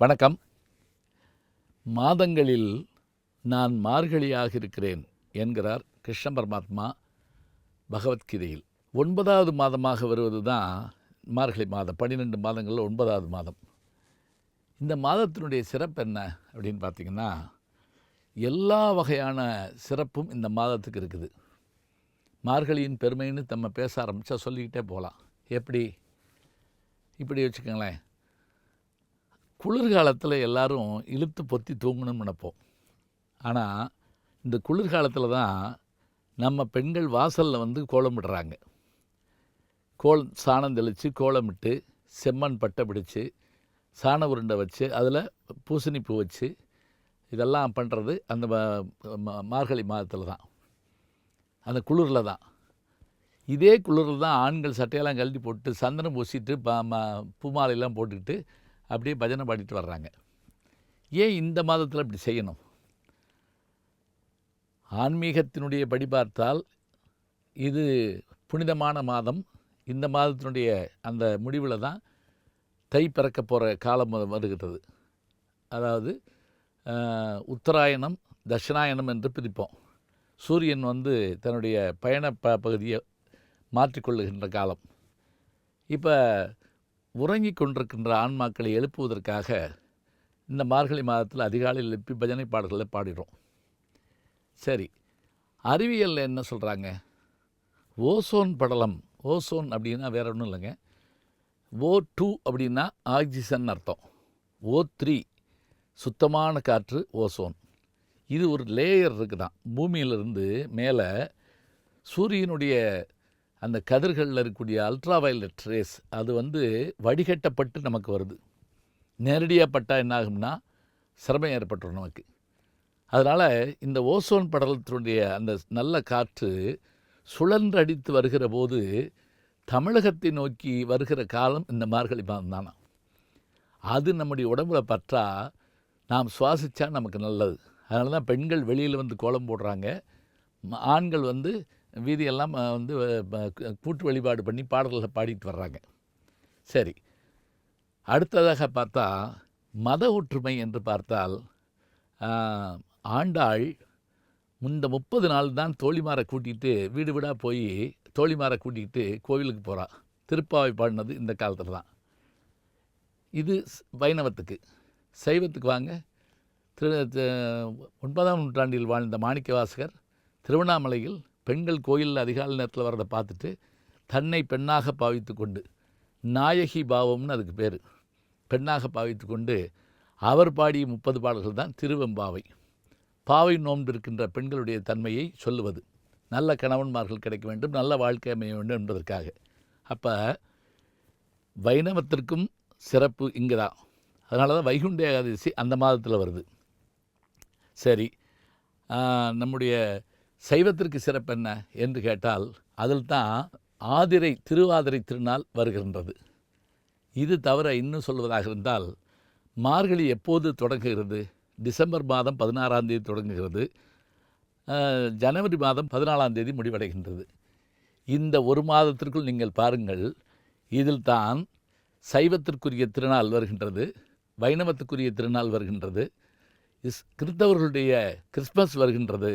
வணக்கம். மாதங்களில் நான் மார்கழியாக இருக்கிறேன் என்கிறார் கிருஷ்ண பரமாத்மா பகவத்கீதையில். ஒன்பதாவது மாதமாக வருவது தான் மார்கழி மாதம் பன்னிரெண்டு மாதங்களில் ஒன்பதாவது மாதம். இந்த மாதத்தினுடைய சிறப்பு என்ன அப்படின்னு பார்த்தீங்கன்னா எல்லா வகையான சிறப்பும் இந்த மாதத்துக்கு இருக்குது. மார்கழியின் பெருமைன்னு நம்ம பேச ஆரம்பித்தா சொல்லிக்கிட்டே போகலாம். எப்படி? இப்படி வச்சுக்கோங்களேன். குளிர்காலத்தில் எல்லோரும் இழுத்து பொத்தி தூங்கணும்னு நினைப்போம். ஆனால் இந்த குளிர்காலத்தில் தான் நம்ம பெண்கள் வாசலில் வந்து கோலமிடுறாங்க கோல் சாணம் தெளித்து கோலமிட்டு செம்மண் பட்டை பிடிச்சி சாண உருண்டை வச்சு அதில் பூசணி பூ வச்சு இதெல்லாம் பண்ணுறது அந்த மார்கழி மாதத்தில் தான். அந்த குளிரில் தான். இதே குளிரில் தான் ஆண்கள் சட்டையெல்லாம் கழட்டி போட்டு சந்தனம் பூசிட்டு பூமாலையெல்லாம் போட்டுக்கிட்டு அப்படியே பஜனை பாடிட்டு வர்றாங்க. ஏன் இந்த மாதத்தில் இப்படி செய்யணும்? ஆன்மீகத்தினுடைய படி பார்த்தால் இது புனிதமான மாதம். இந்த மாதத்தினுடைய அந்த முடிவில் தான் தை பிறக்க போகிற காலம் வருகிறது. அதாவது உத்தராயணம் தட்சிணாயணம் என்று பிரிப்போம். சூரியன் வந்து தன்னுடைய பயண ப பகுதியை மாற்றிக்கொள்ளுகின்ற காலம். இப்போ உறங்கிக் கொண்டிருக்கின்ற ஆன்மாக்களை எழுப்புவதற்காக இந்த மார்கழி மாதத்தில் அதிகாலையில் எழுப்பி பஜனை பாடல்களை பாடிடுறோம். சரி அறிவியலில் என்ன சொல்கிறாங்க ஓசோன் படலம் ஓசோன் அப்படின்னா வேற ஒன்றும் இல்லைங்க. ஓ டூ அப்படின்னா ஆக்சிஜன் அர்த்தம். ஓ த்ரீ சுத்தமான காற்று ஓசோன். இது ஒரு லேயர் இருக்குதான். பூமியிலிருந்து மேலே சூரியனுடைய அந்த கதிர்களில் இருக்கக்கூடிய அல்ட்ரா வயலட் ரேஸ் அது வந்து வடிகட்டப்பட்டு நமக்கு வருது. நேரடியாக பட்டால் என்ன ஆகும்னா சிரமம் ஏற்பட்டுரும் நமக்கு. அதனால் இந்த ஓசோன் படலத்தினுடைய அந்த நல்ல காற்று சுழன்றடித்து வருகிற போது தமிழகத்தை நோக்கி வருகிற காலம் இந்த மார்கழி மாதம் தானா? அது நம்முடைய உடம்புல பற்றா நாம் சுவாசித்தா நமக்கு நல்லது. அதனால தான் பெண்கள் வெளியில் வந்து கோலம் போடுறாங்க. ஆண்கள் வந்து வீதியெல்லாம் வந்து கூட்டு வழிபாடு பண்ணி பாடல்களை பாடிட்டு வர்றாங்க. சரி. அடுத்ததாக பார்த்தா மத ஒற்றுமை என்று பார்த்தால் ஆண்டாள் இந்த முப்பது நாள் தான் தோழிமாரை கூட்டிகிட்டு வீடு வீடாக போய் தோழிமாரை கூட்டிகிட்டு கோவிலுக்கு போகிறாள் திருப்பாவை பாடினது இந்த காலத்தில் தான். இது ஸ்- வைணவத்துக்கு. சைவத்துக்கு வாங்க. திரு ஒன்பதாம் நூற்றாண்டில் வாழ்ந்த மாணிக்கவாசகர் திருவண்ணாமலையில் பெண்கள் கோயிலில் அதிகாலை நேரத்தில் வரதை பார்த்துட்டு தன்னை பெண்ணாக பாவித்து கொண்டு நாயகி பாவம்னு அதுக்கு பேர். பெண்ணாக பாவித்து கொண்டு அவர் பாடிய முப்பது பாடல்கள் தான் திருவெம்பாவை. பாவை நோன்பு இருக்கின்ற பெண்களுடைய தன்மையை சொல்லுவது. நல்ல கணவன்மார்கள் கிடைக்க வேண்டும் நல்ல வாழ்க்கை அமைய வேண்டும் என்பதற்காக. அப்போ வைணவத்திற்கும் சிறப்பு இங்கே தான் அதனால தான் வைகுண்ட ஏகாதசி அந்த மாதத்தில் வருது. சரி நம்முடைய சைவத்திற்கு சிறப்பு என்ன என்று கேட்டால் அதில் தான் ஆதிரை திருவாதிரை திருநாள் வருகின்றது. இது தவிர இன்னும் சொல்வதாக இருந்தால் மார்கழி எப்போது தொடங்குகிறது? டிசம்பர் மாதம் பதினாறாம் தேதி தொடங்குகிறது. ஜனவரி மாதம் பதினாலாம் தேதி முடிவடைகின்றது. இந்த ஒரு மாதத்திற்குள் நீங்கள் பாருங்கள் இதில் தான் சைவத்திற்குரிய திருநாள் வருகின்றது வைணவத்துக்குரிய திருநாள் வருகின்றது இஸ் கிறிஸ்தவர்களுடைய கிறிஸ்மஸ் வருகின்றது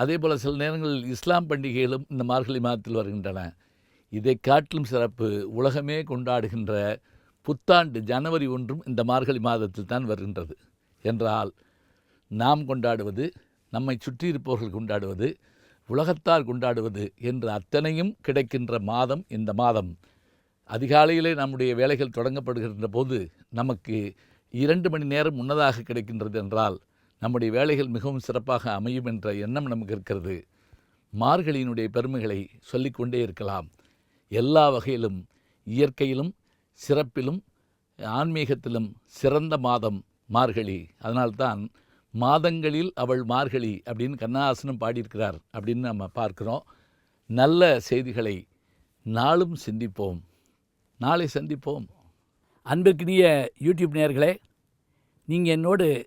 அதே போல் சில நேரங்களில் இஸ்லாம் பண்டிகைகளும் இந்த மார்கழி மாதத்தில் வருகின்றன. இதை காட்டிலும் சிறப்பு உலகமே கொண்டாடுகின்ற புத்தாண்டு ஜனவரி ஒன்றும் இந்த மார்கழி மாதத்தில் தான் வருகின்றது. என்றால் நாம் கொண்டாடுவது நம்மை சுற்றி இருப்பவர்கள் கொண்டாடுவது உலகத்தார் கொண்டாடுவது என்று அத்தனையும் கிடைக்கின்ற மாதம் இந்த மாதம். அதிகாலையிலே நம்முடைய வேலைகள் தொடங்கப்படுகின்ற போது நமக்கு இரண்டு மணி நேரம் முன்னதாக கிடைக்கின்றது என்றால் நம்முடைய வேலைகள் மிகவும் சிறப்பாக அமையும் என்ற எண்ணம் நமக்கு இருக்கிறது. மார்கழியினுடைய பெருமைகளை சொல்லிக்கொண்டே இருக்கலாம். எல்லா வகையிலும் இயற்கையிலும் சிறப்பிலும் ஆன்மீகத்திலும் சிறந்த மாதம் மார்கழி. அதனால்தான் மாதங்களில் அவள் மார்கழி அப்படின்னு கண்ணாசனம் பாடியிருக்கிறார் அப்படின்னு நம்ம பார்க்குறோம். நல்ல செய்திகளை நாளும் சிந்திப்போம். நாளை சந்திப்போம். அன்பிற்கினிய யூடியூப் நேர்களே நீங்கள் என்னோடு